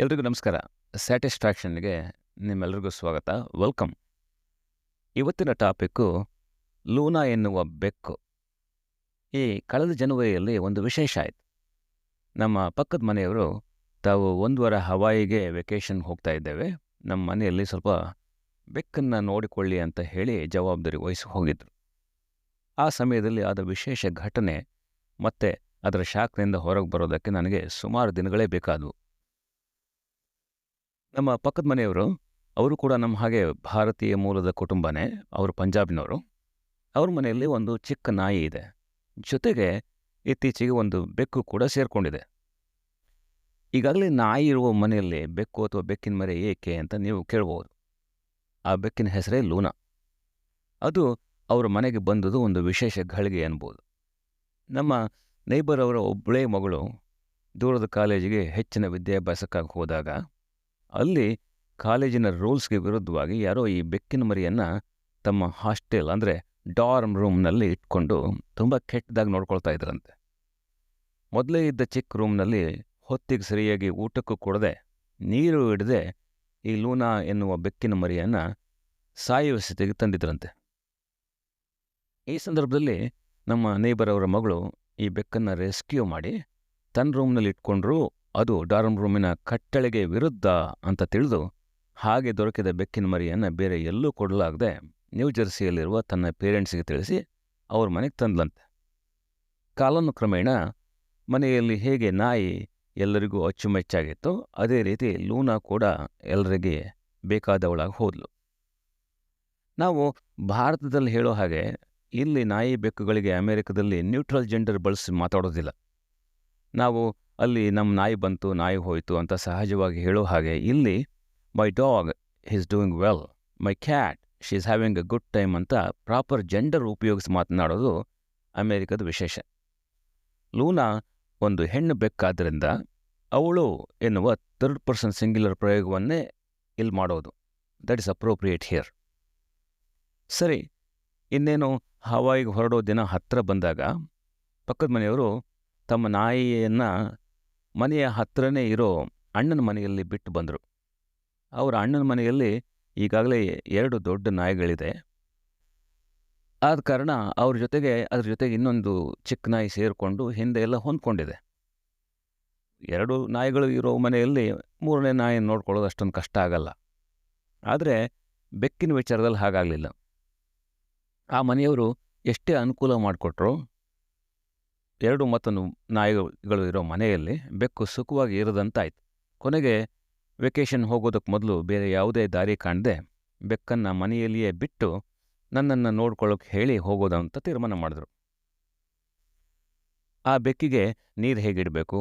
ಎಲ್ರಿಗೂ ನಮಸ್ಕಾರ. ಸ್ಯಾಟಿಸ್ಫ್ಯಾಕ್ಷನ್ಗೆ ನಿಮ್ಮೆಲ್ರಿಗೂ ಸ್ವಾಗತ. ವೆಲ್ಕಮ್. ಇವತ್ತಿನ ಟಾಪಿಕ್ಕು ಲೂನಾ ಎನ್ನುವ ಬೆಕ್ಕು. ಈ ಕಳೆದ ಜನವರಿಯಲ್ಲಿ ಒಂದು ವಿಶೇಷ ಆಯಿತು. ನಮ್ಮ ಪಕ್ಕದ ಮನೆಯವರು ತಾವು ಒಂದು ವಾರ ಹವಾಯಿಗೆ ವೆಕೇಷನ್ ಹೋಗ್ತಾ ಇದ್ದೇವೆ. ನಮ್ಮ ಮನೆಯಲ್ಲಿ ಸ್ವಲ್ಪ ಬೆಕ್ಕನ್ನು ನೋಡಿಕೊಳ್ಳಿ ಅಂತ ಹೇಳಿ ಜವಾಬ್ದಾರಿ ವಹಿಸಿ ಹೋಗಿದ್ರು. ಆ ಸಮಯದಲ್ಲಿ ಆದ ವಿಶೇಷ ಘಟನೆ ಮತ್ತೆ ಅದರ ಶಾಖದಿಂದ ಹೊರಗೆ ಬರೋದಕ್ಕೆ ನನಗೆ ಸುಮಾರು ದಿನಗಳೇ ಬೇಕಾದವು. ನಮ್ಮ ಪಕ್ಕದ ಮನೆಯವರು, ಅವರು ಕೂಡ ನಮ್ಮ ಹಾಗೆ ಭಾರತೀಯ ಮೂಲದ ಕುಟುಂಬನೇ, ಅವರು ಪಂಜಾಬ್ನವರು. ಅವ್ರ ಮನೆಯಲ್ಲಿ ಒಂದು ಚಿಕ್ಕ ನಾಯಿ ಇದೆ. ಜೊತೆಗೆ ಇತ್ತೀಚೆಗೆ ಒಂದು ಬೆಕ್ಕು ಕೂಡ ಸೇರಿಕೊಂಡಿದೆ. ಈಗಾಗಲೇ ನಾಯಿ ಇರುವ ಮನೆಯಲ್ಲಿ ಬೆಕ್ಕು ಅಥವಾ ಬೆಕ್ಕಿನ ಮರೆ ಏಕೆ ಅಂತ ನೀವು ಕೇಳ್ಬೋದು. ಆ ಬೆಕ್ಕಿನ ಹೆಸರೇ ಲೂನಾ. ಅದು ಅವರ ಮನೆಗೆ ಬಂದುದು ಒಂದು ವಿಶೇಷ ಘಳಿಗೆ ಅನ್ಬೋದು. ನಮ್ಮ ನೈಬರ್ ಅವರ ಒಬ್ಬಳೇ ಮಗಳು ದೂರದ ಕಾಲೇಜಿಗೆ ಹೆಚ್ಚಿನ ವಿದ್ಯಾಭ್ಯಾಸಕ್ಕಾಗಿ ಹೋದಾಗ ಅಲ್ಲಿ ಕಾಲೇಜಿನ ರೂಲ್ಸ್ಗೆ ವಿರುದ್ಧವಾಗಿ ಯಾರೋ ಈ ಬೆಕ್ಕಿನ ಮರಿಯನ್ನು ತಮ್ಮ ಹಾಸ್ಟೆಲ್ ಅಂದರೆ ಡಾರ್ಮ್ ರೂಮ್ನಲ್ಲಿ ಇಟ್ಕೊಂಡು ತುಂಬ ಕೆಟ್ಟದಾಗಿ ನೋಡ್ಕೊಳ್ತಾ ಇದ್ರಂತೆ. ಮೊದಲೇ ಇದ್ದ ಚಿಕ್ಕ ರೂಮ್ನಲ್ಲಿ ಹೊತ್ತಿಗೆ ಸರಿಯಾಗಿ ಊಟಕ್ಕೂ ಕೊಡದೆ ನೀರು ಹಿಡದೆ ಈ ಲೂನಾ ಎನ್ನುವ ಬೆಕ್ಕಿನ ಮರಿಯನ್ನು ಸಾಯುವ ಸ್ಥಿತಿಗೆ ತಂದಿದ್ರಂತೆ. ಈ ಸಂದರ್ಭದಲ್ಲಿ ನಮ್ಮ ನೇಬರ್ ಅವರ ಮಗಳು ಈ ಬೆಕ್ಕನ್ನು ರೆಸ್ಕ್ಯೂ ಮಾಡಿ ತನ್ನ ರೂಮ್ನಲ್ಲಿ ಇಟ್ಕೊಂಡ್ರೂ ಅದು ಡಾರ್ಮ್ ರೂಮಿನ ಕಟ್ಟಳೆಗೆ ವಿರುದ್ಧ ಅಂತ ತಿಳಿದು ಹಾಗೆ ದೊರಕಿದ ಬೆಕ್ಕಿನ ಮರಿಯನ್ನು ಬೇರೆ ಎಲ್ಲೂ ಕೊಡಲಾಗದೆ ನ್ಯೂ ಜೆರ್ಸಿಯಲ್ಲಿರುವ ತನ್ನ ಪೇರೆಂಟ್ಸ್ಗೆ ತಿಳಿಸಿ ಅವ್ರ ಮನೆಗೆ ತಂದ್ಲಂತೆ. ಕಾಲಾನುಕ್ರಮೇಣ ಮನೆಯಲ್ಲಿ ಹೇಗೆ ನಾಯಿ ಎಲ್ಲರಿಗೂ ಅಚ್ಚುಮೆಚ್ಚಾಗಿತ್ತು ಅದೇ ರೀತಿ ಲೂನಾ ಕೂಡ ಎಲ್ಲರಿಗೆ ಬೇಕಾದವಳಾಗಿ ಹೋದ್ಲು. ನಾವು ಭಾರತದಲ್ಲಿ ಹೇಳೋ ಹಾಗೆ ಇಲ್ಲಿ ನಾಯಿ ಬೆಕ್ಕುಗಳಿಗೆ ಅಮೆರಿಕದಲ್ಲಿ ನ್ಯೂಟ್ರಲ್ ಜೆಂಡರ್ ಬಳಸಿ ಮಾತಾಡೋದಿಲ್ಲ. ನಾವು ಅಲ್ಲಿ ನಮ್ಮ ನಾಯಿ ಬಂತು, ನಾಯಿ ಹೋಯಿತು ಅಂತ ಸಹಜವಾಗಿ ಹೇಳೋ ಹಾಗೆ ಇಲ್ಲಿ my dog is doing well my cat she is having a good time ಅಂತ ಪ್ರಾಪರ್ ಜೆಂಡರ್ ಉಪಯೋಗಿಸಿ ಮಾತನಾಡೋದು ಅಮೇರಿಕದ ವಿಶೇಷ. ಲೂನಾ ಒಂದು ಹೆಣ್ಣು ಬೆಕ್ಕಾದ್ದರಿಂದ ಅವಳು ಎನ್ನುವ ಥರ್ಡ್ ಪರ್ಸನ್ ಸಿಂಗ್ಯುಲರ್ ಪ್ರಯೋಗವನ್ನೇ ಇಲ್ಲಿ ಮಾಡೋದು. ದಟ್ ಇಸ್ ಅಪ್ರೋಪ್ರಿಯೇಟ್ ಹಿಯರ್ ಸರಿ, ಇನ್ನೇನು ಹವಾಯಿಗೆ ಹೊರಡೋ ದಿನ ಹತ್ತಿರ ಬಂದಾಗ ಪಕ್ಕದ ಮನೆಯವರು ತಮ್ಮ ನಾಯಿಯನ್ನು ಮನೆಯ ಹತ್ತಿರನೇ ಇರೋ ಅಣ್ಣನ ಮನೆಯಲ್ಲಿ ಬಿಟ್ಟು ಬಂದರು. ಅವರ ಅಣ್ಣನ ಮನೆಯಲ್ಲಿ ಈಗಾಗಲೇ ಎರಡು ದೊಡ್ಡ ನಾಯಿಗಳಿದೆ. ಆದ ಕಾರಣ ಅವ್ರ ಜೊತೆಗೆ, ಅದ್ರ ಜೊತೆಗೆ ಇನ್ನೊಂದು ಚಿಕ್ಕ ನಾಯಿ ಸೇರಿಕೊಂಡು ಹಿಂದೆ ಎಲ್ಲ ಹೊಂದ್ಕೊಂಡಿದೆ. ಎರಡು ನಾಯಿಗಳು ಇರೋ ಮನೆಯಲ್ಲಿ ಮೂರನೇ ನಾಯಿ ನೋಡ್ಕೊಳ್ಳೋದು ಅಷ್ಟೊಂದು ಕಷ್ಟ ಆಗಲ್ಲ. ಆದರೆ ಬೆಕ್ಕಿನ ವಿಚಾರದಲ್ಲಿ ಹಾಗಾಗಲಿಲ್ಲ. ಆ ಮನೆಯವರು ಎಷ್ಟೇ ಅನುಕೂಲ ಮಾಡಿಕೊಟ್ರು ಎರಡು ಮತ್ತೊಂದು ನಾಯಿಗಳು ಇರೋ ಮನೆಯಲ್ಲಿ ಬೆಕ್ಕು ಸುಖವಾಗಿ ಇರದಂತಾಯ್ತು. ಕೊನೆಗೆ ವೆಕೇಷನ್ ಹೋಗೋದಕ್ಕೆ ಮೊದಲು ಬೇರೆ ಯಾವುದೇ ದಾರಿ ಕಾಣದೆ ಬೆಕ್ಕನ್ನು ಮನೆಯಲ್ಲಿಯೇ ಬಿಟ್ಟು ನನ್ನನ್ನು ನೋಡ್ಕೊಳ್ಳೋಕೆ ಹೇಳಿ ಹೋಗೋದಂತ ತೀರ್ಮಾನ ಮಾಡಿದ್ರು. ಆ ಬೆಕ್ಕಿಗೆ ನೀರು ಹೇಗಿಡಬೇಕು,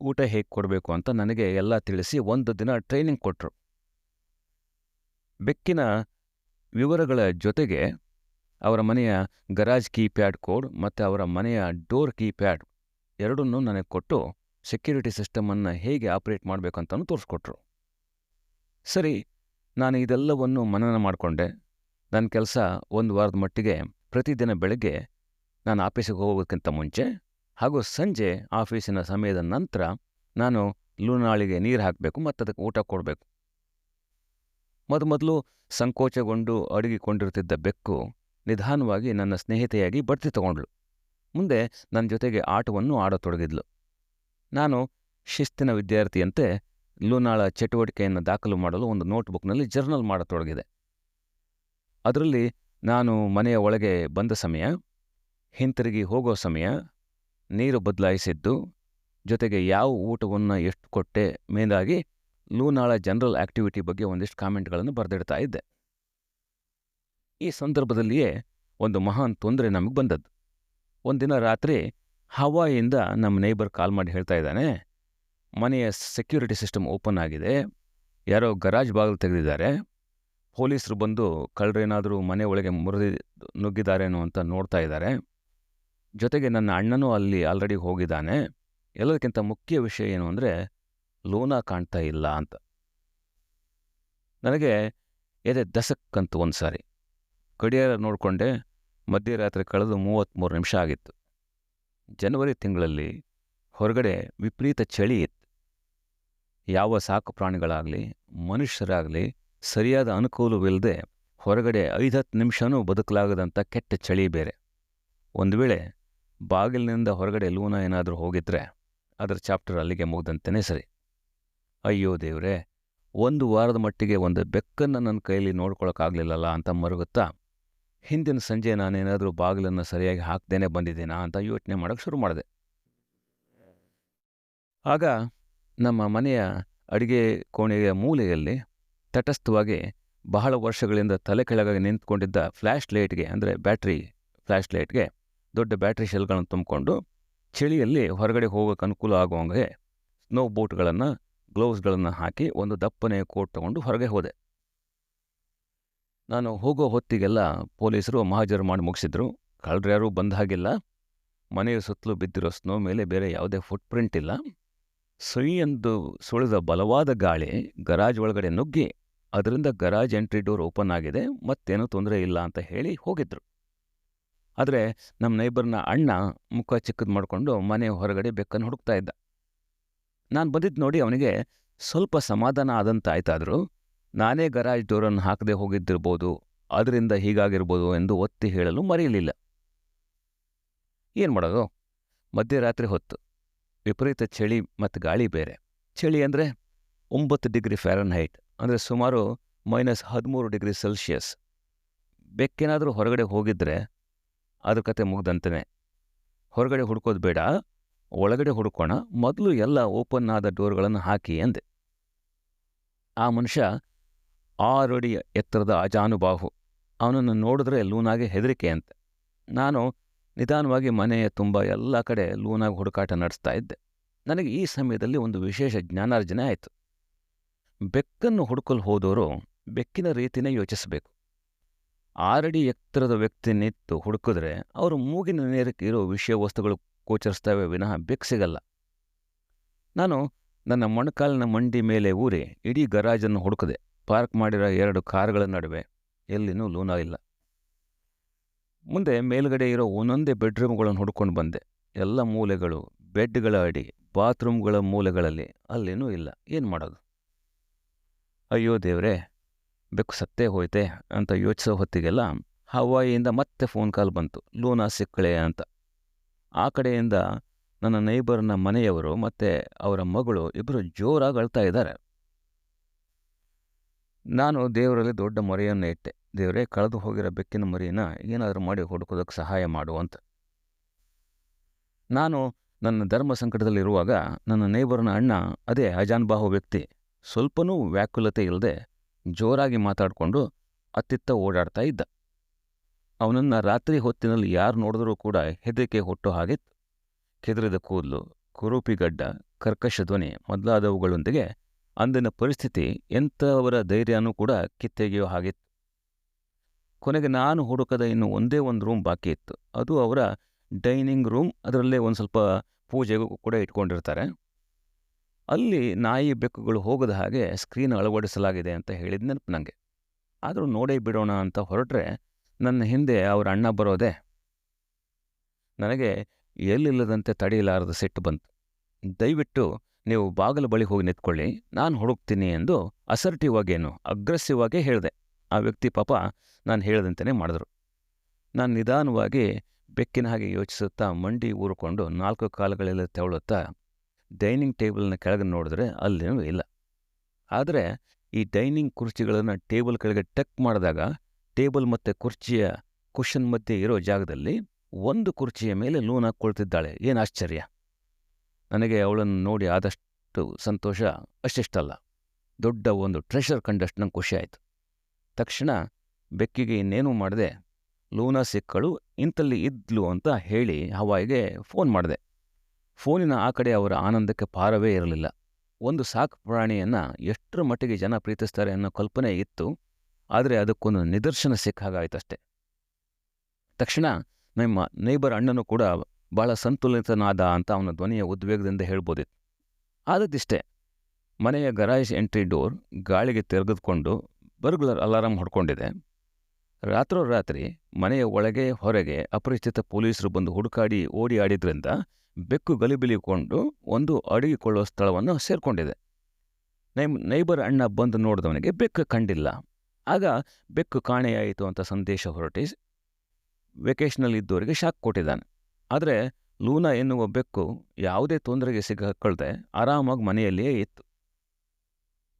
ಊಟ ಹೇಗೆ ಕೊಡಬೇಕು ಅಂತ ನನಗೆ ಎಲ್ಲ ತಿಳಿಸಿ ಒಂದು ದಿನ ಟ್ರೈನಿಂಗ್ ಕೊಟ್ಟರು ಬೆಕ್ಕಿನ ವಿವರಗಳ ಜೊತೆಗೆ ಅವರ ಮನೆಯ ಗರಾಜ್ ಕೀಪ್ಯಾಡ್ ಕೋಡ್ ಮತ್ತು ಅವರ ಮನೆಯ ಡೋರ್ ಕೀಪ್ಯಾಡ್ ಎರಡನ್ನೂ ನನಗೆ ಕೊಟ್ಟು ಸೆಕ್ಯೂರಿಟಿ ಸಿಸ್ಟಮನ್ನು ಹೇಗೆ ಆಪ್ರೇಟ್ ಮಾಡಬೇಕಂತಲೂ ತೋರಿಸ್ಕೊಟ್ರು. ಸರಿ, ನಾನು ಇದೆಲ್ಲವನ್ನು ಮನನ ಮಾಡಿಕೊಂಡೆ. ನನ್ನ ಕೆಲಸ ಒಂದು ವಾರದ ಮಟ್ಟಿಗೆ ಪ್ರತಿದಿನ ಬೆಳಗ್ಗೆ ನಾನು ಆಫೀಸಿಗೆ ಹೋಗೋದಕ್ಕಿಂತ ಮುಂಚೆ ಹಾಗೂ ಸಂಜೆ ಆಫೀಸಿನ ಸಮಯದ ನಂತರ ನಾನು ಲೂನಾಳಿಗೆ ನೀರು ಹಾಕಬೇಕು ಮತ್ತು ಅದಕ್ಕೆ ಊಟ ಕೊಡಬೇಕು. ಮೊದಮೊದಲು ಸಂಕೋಚಗೊಂಡು ಅಡಗಿಕೊಂಡಿರ್ತಿದ್ದ ಬೆಕ್ಕು ನಿಧಾನವಾಗಿ ನನ್ನ ಸ್ನೇಹಿತೆಯಾಗಿ ಬಡ್ತಿ ತಗೊಂಡ್ಳು. ಮುಂದೆ ನನ್ನ ಜೊತೆಗೆ ಆಟವನ್ನು ಆಡತೊಡಗಿದ್ಲು. ನಾನು ಶಿಸ್ತಿನ ವಿದ್ಯಾರ್ಥಿಯಂತೆ ಲೂನಾಳ ಚಟುವಟಿಕೆಯನ್ನು ದಾಖಲು ಮಾಡಲು ಒಂದು ನೋಟ್ಬುಕ್ನಲ್ಲಿ ಜರ್ನಲ್ ಮಾಡತೊಡಗಿದೆ. ಅದರಲ್ಲಿ ನಾನು ಮನೆಯ ಒಳಗೆ ಬಂದ ಸಮಯ, ಹಿಂತಿರುಗಿ ಹೋಗೋ ಸಮಯ, ನೀರು ಬದಲಾಯಿಸಿದ್ದು, ಜೊತೆಗೆ ಯಾವ ಊಟವನ್ನು ಎಷ್ಟು ಕೊಟ್ಟೆ ಮೇಲಾಗಿ ಲೂನಾಳ ಜನರಲ್ ಆಕ್ಟಿವಿಟಿ ಬಗ್ಗೆ ಒಂದಿಷ್ಟು ಕಾಮೆಂಟ್ಗಳನ್ನು ಬರೆದಿಡ್ತಾ ಇದ್ದೆ. ಈ ಸಂದರ್ಭದಲ್ಲಿಯೇ ಒಂದು ಮಹಾನ್ ತೊಂದರೆ ನಮಗೆ ಬಂದದ್ದು. ಒಂದಿನ ರಾತ್ರಿ ಹವಾಯಿಂದ ನಮ್ಮ ನೇಬರ್ ಕಾಲ್ ಮಾಡಿ ಹೇಳ್ತಾ ಇದ್ದಾನೆ, ಮನೆಯ ಸೆಕ್ಯೂರಿಟಿ ಸಿಸ್ಟಮ್ ಓಪನ್ ಆಗಿದೆ. ಯಾರೋ ಗರಾಜ್ ಬಾಗಿಲು ತೆಗೆದಿದ್ದಾರೆ. ಪೊಲೀಸರು ಬಂದು ಕಳ್ಳರೇನಾದರೂ ಮನೆ ಒಳಗೆ ಮುರಿದು ನುಗ್ಗಿದಾರೇನೋ ಅಂತ ನೋಡ್ತಾ ಇದ್ದಾರೆ. ಜೊತೆಗೆ ನನ್ನ ಅಣ್ಣನೂ ಅಲ್ಲಿ ಆಲ್ರೆಡಿ ಹೋಗಿದ್ದಾನೆ. ಎಲ್ಲದಕ್ಕಿಂತ ಮುಖ್ಯ ವಿಷಯ ಏನು ಅಂದರೆ, ಲೋನ ಕಾಣ್ತಾ ಇಲ್ಲ ಅಂತ. ನನಗೆ ಎದೆ ದಸಕ್ಕಂತ ಒಂದು ಸಾರಿ ಗಡಿಯಾರ ನೋಡಿಕೊಂಡೆ ಮಧ್ಯರಾತ್ರಿ ಕಳೆದು ಮೂವತ್ತ್ಮೂರು ನಿಮಿಷ ಆಗಿತ್ತು. ಜನವರಿ ತಿಂಗಳಲ್ಲಿ ಹೊರಗಡೆ ವಿಪರೀತ ಚಳಿ ಇತ್ತು. ಯಾವ ಸಾಕು ಪ್ರಾಣಿಗಳಾಗಲಿ, ಮನುಷ್ಯರಾಗಲಿ ಸರಿಯಾದ ಅನುಕೂಲವಿಲ್ಲದೆ ಹೊರಗಡೆ ಐದತ್ತು ನಿಮಿಷನೂ ಬದುಕಲಾಗದಂಥ ಕೆಟ್ಟ ಚಳಿ ಬೇರೆ. ಒಂದು ವೇಳೆ ಬಾಗಿಲಿನಿಂದ ಹೊರಗಡೆ ಲೂನ ಏನಾದರೂ ಹೋಗಿದ್ರೆ ಅದರ ಚಾಪ್ಟರ್ ಅಲ್ಲಿಗೆ ಮುಗ್ದಂತೆಯೇ ಸರಿ. ಅಯ್ಯೋ ದೇವ್ರೆ, ಒಂದು ವಾರದ ಮಟ್ಟಿಗೆ ಒಂದು ಬೆಕ್ಕನ್ನು ನನ್ನ ಕೈಯಲ್ಲಿ ನೋಡ್ಕೊಳಕ್ಕಾಗಲಿಲ್ಲಲ್ಲ ಅಂತ ಮರುಗುತ್ತಾ ಹಿಂದಿನ ಸಂಜೆ ನಾನೇನಾದರೂ ಬಾಗಿಲನ್ನು ಸರಿಯಾಗಿ ಹಾಕ್ದೇನೆ ಬಂದಿದ್ದೀನಾ ಅಂತ ಯೋಚನೆ ಮಾಡೋಕ್ಕೆ ಶುರು ಮಾಡಿದೆ. ಆಗ ನಮ್ಮ ಮನೆಯ ಅಡಿಗೆ ಕೋಣೆಯ ಮೂಲೆಯಲ್ಲಿ ತಟಸ್ಥವಾಗಿ ಬಹಳ ವರ್ಷಗಳಿಂದ ತಲೆ ಕೆಳಗಾಗಿ ನಿಂತ್ಕೊಂಡಿದ್ದ ಫ್ಲ್ಯಾಶ್ ಲೈಟ್ಗೆ ಅಂದರೆ ಬ್ಯಾಟ್ರಿ ಫ್ಲ್ಯಾಶ್ ಲೈಟ್ಗೆ ದೊಡ್ಡ ಬ್ಯಾಟ್ರಿ ಶೆಲ್ಗಳನ್ನು ತುಂಬಿಕೊಂಡು ಚಳಿಯಲ್ಲಿ ಹೊರಗಡೆ ಹೋಗೋಕ್ಕೆ ಅನುಕೂಲ ಆಗುವಂಗೆ ಸ್ನೋ ಬೂಟ್ಗಳನ್ನು ಗ್ಲೌಸ್ಗಳನ್ನು ಹಾಕಿ ಒಂದು ದಪ್ಪನೆಯ ಕೋಟ್ ತಗೊಂಡು ಹೊರಗೆ ಹೋದೆ. ನಾನು ಹೋಗೋ ಹೊತ್ತಿಗೆಲ್ಲ ಪೊಲೀಸರು ಮಹಾಜರು ಮಾಡಿ ಮುಗಿಸಿದ್ರು. ಕಳ್ಳರ್ಯಾರೂ ಬಂದ ಹಾಗಿಲ್ಲ. ಮನೆಯ ಸುತ್ತಲೂ ಬಿದ್ದಿರೋ ಸ್ನೋ ಮೇಲೆ ಬೇರೆ ಯಾವುದೇ ಫುಟ್ ಪ್ರಿಂಟ್ ಇಲ್ಲ. ಸುಯಿ ಎಂದು ಸುಳಿದ ಬಲವಾದ ಗಾಳಿ ಗರಾಜ್ ಒಳಗಡೆ ನುಗ್ಗಿ ಅದರಿಂದ ಗರಾಜ್ ಎಂಟ್ರಿ ಡೋರ್ ಓಪನ್ ಆಗಿದೆ. ಮತ್ತೇನೂ ತೊಂದರೆ ಇಲ್ಲ ಅಂತ ಹೇಳಿ ಹೋಗಿದ್ರು. ಆದರೆ ನಮ್ಮ ನೈಬರ್ನ ಅಣ್ಣ ಮುಖ ಚಿಕ್ಕದ್ ಮಾಡಿಕೊಂಡು ಮನೆ ಹೊರಗಡೆ ಬೆಕ್ಕನ್ನು ಹುಡುಕ್ತಾ ಇದ್ದ. ನಾನು ಬಂದಿದ್ದು ನೋಡಿ ಅವನಿಗೆ ಸ್ವಲ್ಪ ಸಮಾಧಾನ ಆದಂತ ಆಯ್ತಾದರೂ ನಾನೇ ಗರಾಜ್ ಡೋರನ್ನು ಹಾಕದೆ ಹೋಗಿದ್ದಿರ್ಬೋದು ಅದರಿಂದ ಹೀಗಾಗಿರ್ಬೋದು ಎಂದು ಒತ್ತಿ ಹೇಳಲು ಮರೆಯಲಿಲ್ಲ. ಏನು ಮಾಡೋದು? ಮಧ್ಯರಾತ್ರಿ ಹೊತ್ತು. ವಿಪರೀತ ಚಳಿ ಮತ್ತು ಗಾಳಿ ಬೇರೆ. ಚಳಿ ಅಂದರೆ ಒಂಬತ್ತು ಡಿಗ್ರಿ ಫ್ಯಾರನ್ಹೈಟ್, ಅಂದರೆ ಸುಮಾರು ಮೈನಸ್ ಹದಿಮೂರು ಡಿಗ್ರಿ ಸೆಲ್ಸಿಯಸ್ ಬೆಕ್ಕೇನಾದರೂ ಹೊರಗಡೆ ಹೋಗಿದ್ರೆ ಅದ್ರ ಕತೆ ಮುಗ್ದಂತನೇ. ಹೊರಗಡೆ ಹುಡ್ಕೋದು ಬೇಡ, ಒಳಗಡೆ ಹುಡುಕೋಣ, ಮೊದಲು ಎಲ್ಲ ಓಪನ್ ಆದ ಡೋರ್ಗಳನ್ನು ಹಾಕಿ ಎಂದೆ ಆ ಮನುಷ್ಯ ಆರು ಅಡಿ ಎತ್ತರದ ಅಜಾನುಬಾಹು. ಅವನನ್ನು ನೋಡಿದ್ರೆ ಲೂನಾಗೆ ಹೆದರಿಕೆ ಅಂತ. ನಾನು ನಿಧಾನವಾಗಿ ಮನೆಯ ತುಂಬ ಎಲ್ಲ ಕಡೆ ಲೂನಾಗಿ ಹುಡುಕಾಟ ನಡೆಸ್ತಾ ಇದ್ದೆ. ನನಗೆ ಈ ಸಮಯದಲ್ಲಿ ಒಂದು ವಿಶೇಷ ಜ್ಞಾನಾರ್ಜನೆ ಆಯಿತು. ಬೆಕ್ಕನ್ನು ಹುಡುಕಲು ಹೋದವರು ಬೆಕ್ಕಿನ ರೀತಿನೇ ಯೋಚಿಸಬೇಕು. ಆರಡಿ ಎತ್ತರದ ವ್ಯಕ್ತಿ ನಿಂತು ಹುಡುಕಿದ್ರೆ ಅವರು ಮೂಗಿನ ನೇರಕ್ಕೆ ಇರೋ ವಿಷಯ ವಸ್ತುಗಳು ಗೋಚರಿಸ್ತವೆ ವಿನಃ ಬೆಕ್ ಸಿಗಲ್ಲ. ನಾನು ನನ್ನ ಮೊಣಕಾಲಿನ ಮಂಡಿ ಮೇಲೆ ಊರಿ ಇಡೀ ಗರಾಜನ್ನು ಹುಡುಕದೆ ಪಾರ್ಕ್ ಮಾಡಿರೋ ಎರಡು ಕಾರ್ಗಳ ನಡುವೆ ಎಲ್ಲಿನೂ ಲೂನಾ ಇಲ್ಲ. ಮುಂದೆ ಮೇಲ್ಗಡೆ ಇರೋ ಒಂದೊಂದೇ ಬೆಡ್ರೂಮ್ಗಳನ್ನು ಹುಡ್ಕೊಂಡು ಬಂದೆ. ಎಲ್ಲ ಮೂಲೆಗಳು, ಬೆಡ್ಗಳ ಅಡಿ, ಬಾತ್ರೂಮ್ಗಳ ಮೂಲೆಗಳಲ್ಲಿ ಅಲ್ಲೇನೂ ಇಲ್ಲ. ಏನು ಮಾಡೋದು? ಅಯ್ಯೋ ದೇವ್ರೇ, ಬೆಕ್ಕು ಸತ್ತೇ ಹೋಯ್ತೆ ಅಂತ ಯೋಚಿಸೋ ಹೊತ್ತಿಗೆಲ್ಲ ಹವಾಯಿಯಿಂದ ಮತ್ತೆ ಫೋನ್ ಕಾಲ್ ಬಂತು. ಲೂನಾ ಸಿಕ್ಕಳೆ ಅಂತ. ಆ ಕಡೆಯಿಂದ ನನ್ನ ನೈಬರ್ನ ಮನೆಯವರು ಮತ್ತೆ ಅವರ ಮಗಳು ಇಬ್ಬರು ಜೋರಾಗಿ ಅಳ್ತಾ ಇದ್ದಾರೆ. ನಾನು ದೇವರಲ್ಲಿ ದೊಡ್ಡ ಮೊರೆಯನ್ನು ಇಟ್ಟೆ. ದೇವರೇ, ಕಳೆದು ಹೋಗಿರೋ ಬೆಕ್ಕಿನ ಮರಿಯನ್ನು ಏನಾದರೂ ಮಾಡಿ ಹುಡುಕೋದಕ್ಕೆ ಸಹಾಯ ಮಾಡು ಅಂತ. ನಾನು ನನ್ನ ಧರ್ಮ ಸಂಕಟದಲ್ಲಿರುವಾಗ ನನ್ನ ನೇಬರ್ನ ಅಣ್ಣ ಅದೇ ಅಜಾನ್ಬಾಹು ವ್ಯಕ್ತಿ. ಸ್ವಲ್ಪನೂ ವ್ಯಾಕುಲತೆ ಇಲ್ಲದೆ ಜೋರಾಗಿ ಮಾತಾಡಿಕೊಂಡು ಅತ್ತಿತ್ತ ಓಡಾಡ್ತಾ ಇದ್ದ. ಅವನನ್ನು ರಾತ್ರಿ ಹೊತ್ತಿನಲ್ಲಿ ಯಾರು ನೋಡಿದರೂ ಕೂಡ ಹೆದರಿಕೆ ಹುಟ್ಟೋ ಹಾಗಿತ್ತು. ಕೆದರಿದ ಕೂದಲು ಕುರೂಪಿಗಡ್ಡ ಕರ್ಕಶ ಧ್ವನಿ ಮೊದಲಾದವುಗಳೊಂದಿಗೆ ಅಂದಿನ ಪರಿಸ್ಥಿತಿ ಎಂಥವರ ಧೈರ್ಯನೂ ಕೂಡ ಕಿತ್ತೆಗೆಯೋ ಹಾಗಿತ್ತು ಕೊನೆಗೆ ನಾನು ಹುಡುಕದ ಇನ್ನು ಒಂದೇ ಒಂದು ರೂಮ್ ಬಾಕಿ ಇತ್ತು. ಅದು ಅವರ ಡೈನಿಂಗ್ ರೂಮ್ ಅದರಲ್ಲೇ ಒಂದು ಸ್ವಲ್ಪ ಪೂಜೆಗೂ ಕೂಡ ಇಟ್ಕೊಂಡಿರ್ತಾರೆ. ಅಲ್ಲಿ ನಾಯಿ ಬೆಕ್ಕುಗಳು ಹೋಗದ ಹಾಗೆ ಸ್ಕ್ರೀನ್ ಅಳವಡಿಸಲಾಗಿದೆ ಅಂತ ಹೇಳಿದ ನೆನಪು ನನಗೆ ಆದರೂ ನೋಡೇ ಬಿಡೋಣ ಅಂತ ಹೊರಟ್ರೆ ನನ್ನ ಹಿಂದೆ ಅವರ ಅಣ್ಣ ಬರೋದೆ. ನನಗೆ ಎಲ್ಲಿಲ್ಲದಂತೆ ತಡೆಯಲಾರದ ಸಿಟ್ಟು ಬಂತು. ದಯವಿಟ್ಟು ನೀವು ಬಾಗಲ ಬಳಿ ಹೋಗಿ ನಿಂತ್ಕೊಳ್ಳಿ, ನಾನು ಹುಡುಕ್ತೀನಿ ಎಂದು ಅಸರ್ಟಿವ್ ಆಗೇನು ಅಗ್ರೆಸಿವ್ ಆಗೇ ಹೇಳಿದೆ. ಆ ವ್ಯಕ್ತಿ ಪಾಪ ನಾನು ಹೇಳದಂತೆಯೇ ಮಾಡಿದ್ರು. ನಾನು ನಿಧಾನವಾಗಿ ಬೆಕ್ಕಿನ ಹಾಗೆ ಯೋಚಿಸುತ್ತಾ ಮಂಡಿ ಊರುಕೊಂಡು ನಾಲ್ಕು ಕಾಲುಗಳೆಲ್ಲ ತೆವಳುತ್ತಾ ಡೈನಿಂಗ್ ಟೇಬಲ್ನ ಕೆಳಗೆ ನೋಡಿದ್ರೆ ಅಲ್ಲೇನೂ ಇಲ್ಲ. ಆದರೆ ಈ ಡೈನಿಂಗ್ ಕುರ್ಚಿಗಳನ್ನು ಟೇಬಲ್ ಕೆಳಗೆ ಟೆಕ್ ಮಾಡಿದಾಗ ಟೇಬಲ್ ಮತ್ತು ಕುರ್ಚಿಯ ಕುಷನ್ ಮಧ್ಯೆ ಇರೋ ಜಾಗದಲ್ಲಿ ಒಂದು ಕುರ್ಚಿಯ ಮೇಲೆ ಲೂನ್ ಹಾಕ್ಕೊಳ್ತಿದ್ದಾಳೆ. ಏನು ಆಶ್ಚರ್ಯ. ನನಗೆ ಅವಳನ್ನು ನೋಡಿ ಆದಷ್ಟು ಸಂತೋಷ, ಅಷ್ಟಿಷ್ಟಲ್ಲ. ದೊಡ್ಡ ಒಂದು ಟ್ರೆಷರ್ ಕಂಡಷ್ಟು ನಂಗೆ ಖುಷಿ ಆಯಿತು. ತಕ್ಷಣ ಬೆಕ್ಕಿಗೆ ಇನ್ನೇನೂ ಮಾಡಿದೆ, ಲೂನಾ ಸಿಕ್ಕಳು, ಇಂತಲ್ಲಿ ಇದ್ಲು ಅಂತ ಹೇಳಿ ಹವಾಯಿಗೆ ಫೋನ್ ಮಾಡಿದೆ. ಫೋನಿನ ಆ ಕಡೆ ಅವರ ಆನಂದಕ್ಕೆ ಪಾರವೇ ಇರಲಿಲ್ಲ. ಒಂದು ಸಾಕು ಪ್ರಾಣಿಯನ್ನು ಎಷ್ಟರ ಮಟ್ಟಿಗೆ ಜನ ಪ್ರೀತಿಸ್ತಾರೆ ಅನ್ನೋ ಕಲ್ಪನೆ ಇತ್ತು, ಆದರೆ ಅದಕ್ಕೊಂದು ನಿದರ್ಶನ ಸಿಕ್ಕ ಹಾಗಾಯ್ತಷ್ಟೆ ತಕ್ಷಣ ನಮ್ಮ ನೈಬರ್ ಅಣ್ಣನೂ ಕೂಡ ಬಹಳ ಸಂತುಲಿತನಾದ ಅಂತ ಅವನ ಧ್ವನಿಯ ಉದ್ವೇಗದಿಂದ ಹೇಳ್ಬೋದಿತ್ತು. ಆದದ್ದಿಷ್ಟೇ, ಮನೆಯ ಗರಾಜ್ ಎಂಟ್ರಿ ಡೋರ್ ಗಾಳಿಗೆ ತೆರೆದುಕೊಂಡು ಬರ್ಗ್ಲರ್ ಅಲಾರಾಮ್ ಹೊಡ್ಕೊಂಡಿದೆ. ರಾತ್ರೋರಾತ್ರಿ ಮನೆಯ ಒಳಗೆ ಹೊರಗೆ ಅಪರಿಚಿತ ಪೊಲೀಸರು ಬಂದು ಹುಡುಕಾಡಿ ಓಡಿ ಆಡಿದ್ರಿಂದ ಬೆಕ್ಕು ಗಲಿಬಿಲಿಕೊಂಡು ಒಂದು ಅಡಗಿಕೊಳ್ಳುವ ಸ್ಥಳವನ್ನು ಸೇರಿಕೊಂಡಿದೆ. ನೈಮ್, ನೈಬರ್ ಅಣ್ಣ ಬಂದು ನೋಡಿದವನಿಗೆ ಬೆಕ್ಕು ಕಂಡಿಲ್ಲ. ಆಗ ಬೆಕ್ಕು ಕಾಣೆಯಾಯಿತು ಅಂತ ಸಂದೇಶ ಹೊರಟಿ ವೆಕೇಶನಲ್ಲಿದ್ದವರಿಗೆ ಶಾಕ್ ಕೊಟ್ಟಿದ್ದಾನೆ. ಆದರೆ ಲೂನಾ ಎನ್ನುವ ಬೆಕ್ಕು ಯಾವುದೇ ತೊಂದರೆಗೆ ಸಿಗಕೊಳ್ದೆ ಆರಾಮಾಗಿ ಮನೆಯಲ್ಲಿಯೇ ಇತ್ತು.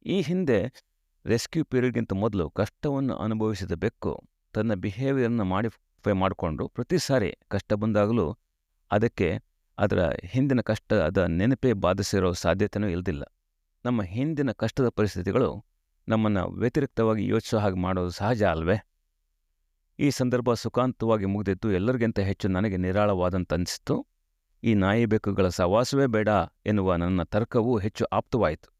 ಈ ಹಿಂದೆ ರೆಸ್ಕ್ಯೂ ಪೀರಿಯಡ್ಗಿಂತ ಮೊದಲು ಕಷ್ಟವನ್ನು ಅನುಭವಿಸಿದ ಬೆಕ್ಕು ತನ್ನ ಬಿಹೇವಿಯರನ್ನು ಮಾಡಿಫೈ ಮಾಡಿಕೊಂಡು ಪ್ರತಿ ಸಾರಿ ಕಷ್ಟ ಬಂದಾಗಲೂ ಅದಕ್ಕೆ ಅದರ ಹಿಂದಿನ ಕಷ್ಟದ ನೆನಪೇ ಬಾಧಿಸಿರೋ ಸಾಧ್ಯತೆಯೂ ಇಲ್ದಿಲ್ಲ. ನಮ್ಮ ಹಿಂದಿನ ಕಷ್ಟದ ಪರಿಸ್ಥಿತಿಗಳು ನಮ್ಮನ್ನು ವ್ಯತಿರಿಕ್ತವಾಗಿ ಯೋಚಿಸೋ ಹಾಗೆ ಮಾಡೋದು ಸಹಜ ಅಲ್ವೇ? ಈ ಸಂದರ್ಭ ಸುಖಾಂತವಾಗಿ ಮುಗಿದಿದ್ದು ಎಲ್ಲರಿಗಿಂತ ಹೆಚ್ಚು ನನಗೆ ನಿರಾಳವಾದಂತ ಅನಿಸಿತು ಈ ನಾಯಿ ಬೆಕ್ಕುಗಳ ಸವಾಸವೇ ಬೇಡ ಎನ್ನುವ ನನ್ನ ತರ್ಕವೂ ಹೆಚ್ಚು ಆಪ್ತವಾಯಿತು.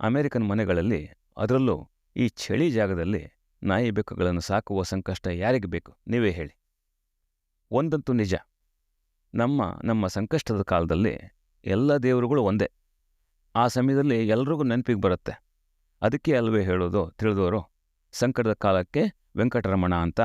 ಅಮೆರಿಕನ್ ಮನೆಗಳಲ್ಲಿ ಅದರಲ್ಲೂ ಈ ಚಳಿ ಜಾಗದಲ್ಲಿ ನಾಯಿ ಬೆಕ್ಕುಗಳನ್ನು ಸಾಕುವ ಸಂಕಷ್ಟ ಯಾರಿಗೆ ಬೇಕು ನೀವೇ ಹೇಳಿ. ಒಂದಂತೂ ನಿಜ. ನಮ್ಮ ನಮ್ಮ ಸಂಕಷ್ಟದ ಕಾಲದಲ್ಲಿ ಎಲ್ಲ ದೇವರುಗಳು ಒಂದೇ. ಆ ಸಮಯದಲ್ಲಿ ಎಲ್ರಿಗೂ ನೆನಪಿಗೆ ಬರುತ್ತೆ. ಅದಕ್ಕೆ ಅಲ್ವೇ ಹೇಳೋದು ತಿಳಿದವರು ಸಂಕಟದ ಕಾಲಕ್ಕೆ ವೆಂಕಟರಮಣ ಅಂತ